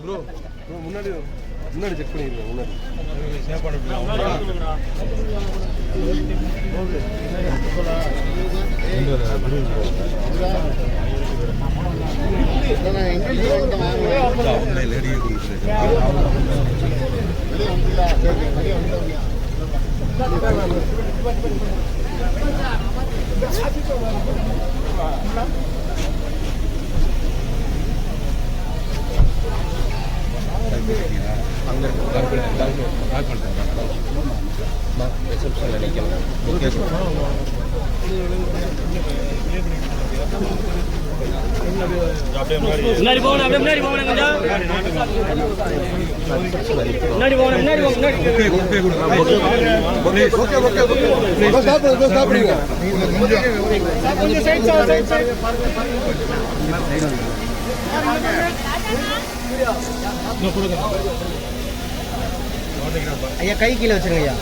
Bro முன்னாடி முன்னாடி check பண்ணிக்கிறேன் முன்னாடி. முன்னாடி போகணும் அப்படியே முன்னாடி போகணும் கொஞ்சம். முன்னாடி போகணும் முன்னாடி போகணும் முன்னாடி சாப்பிடுங்க கொஞ்சம் சைட் சைட் சைட் ஐயா கை கீழே வச்சுருங்க ஐயா.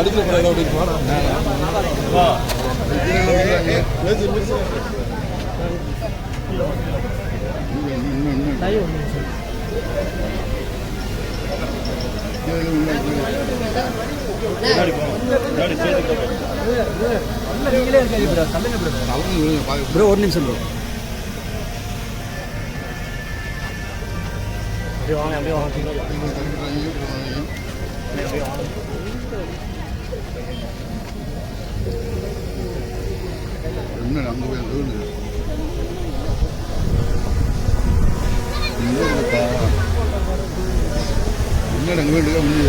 அடிச்சு ப்ரோ ஒரு நிமிஷம் ப்ரோ என்ன அங்கே போய் அது என்ன அங்கே വീണ്ടും കമ്പനി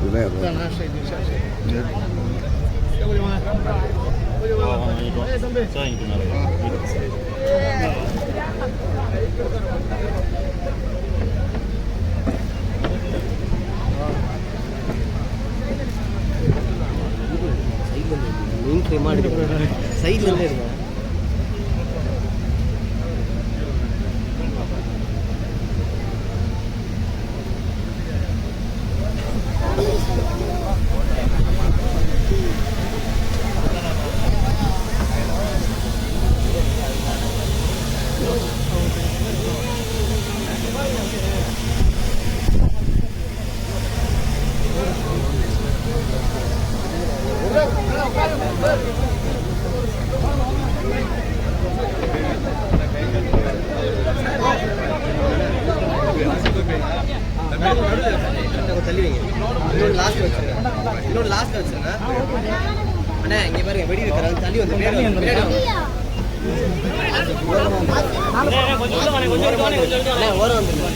പിന്നെ மீன் கிரீமா எடுக்கிறேன் சைட்ல இன்னொன்று லாஸ்ட் வச்சுருங்க அண்ணா இங்க பாருங்க வெடி வைக்கிறாங்க தள்ளி வந்து பின்னாடி வாங்க, ஓரம் வந்துருங்க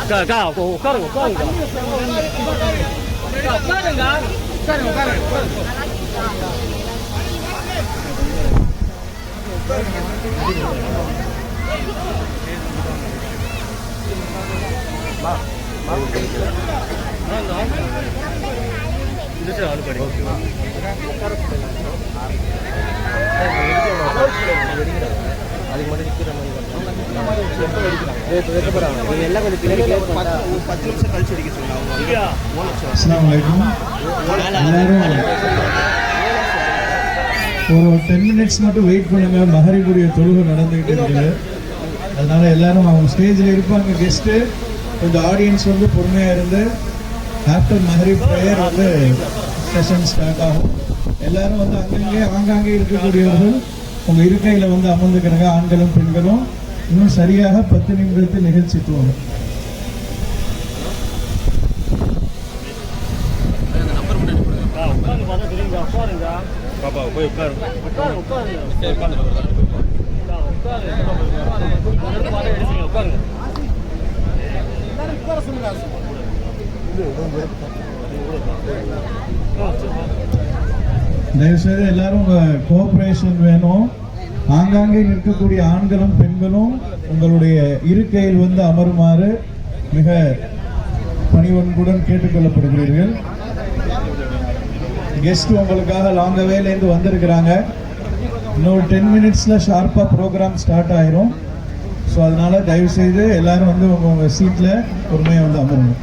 அக்கா, அக்கா, உட்காருங்க உட்காருங்க உட்காருங்க. அதுக்கு மட்டும் நிற்கிற மாதிரி எல்லாம் கொஞ்சம் பின்னாடி பத்து நிமிஷம் கழிச்சு அடிக்க ஒரு டென் மினிட்ஸ் மட்டும் வெயிட் பண்ணுங்க. மகரிபுரிய தொழுகை நடந்துகிட்டு இருக்குது. அதனால எல்லாரும் அவங்க ஸ்டேஜில் இருப்பாங்க கெஸ்ட்டு கொஞ்சம் ஆடியன்ஸ் வந்து பொறுமையாக இருந்து ஆஃப்டர் மஹரிப் ப்ரேயர் வந்து செஷன் ஸ்டார்ட் ஆகும். எல்லாரும் வந்து அங்கங்கே ஆங்காங்கே இருக்கக்கூடியவர்கள் உங்கள் இருக்கையில் வந்து அமர்ந்துக்கிறங்க ஆண்களும் பெண்களும். இன்னும் சரியாக பத்து நிமிடத்தில் நிகழ்ச்சி துவங்கும் பாப்பா போய் உட்காருங்க. உட்காருங்க உட்காருங்க உட்காருங்க உட்காருங்க உட்காருங்க தயவுசெய்து எல்லாரும் உங்கள் கோஆப்ரேஷன் வேணும். ஆங்காங்கே நிற்கக்கூடிய ஆண்களும் பெண்களும் உங்களுடைய இருக்கையில் வந்து அமருமாறு மிக பணிவன்புடன் கேட்டுக்கொள்ளப்படுகிறீர்கள். கெஸ்ட் உங்களுக்காக லாங்க வேலேருந்து வந்திருக்கிறாங்க. இன்னொரு டென் மினிட்ஸில் ஷார்ப்பாக ப்ரோக்ராம் ஸ்டார்ட் ஆயிரும். ஸோ அதனால தயவுசெய்து எல்லோரும் எல்லாரும் வந்து உங்க உங்க சீட்டில் பொறுமையாக வந்து அமருங்க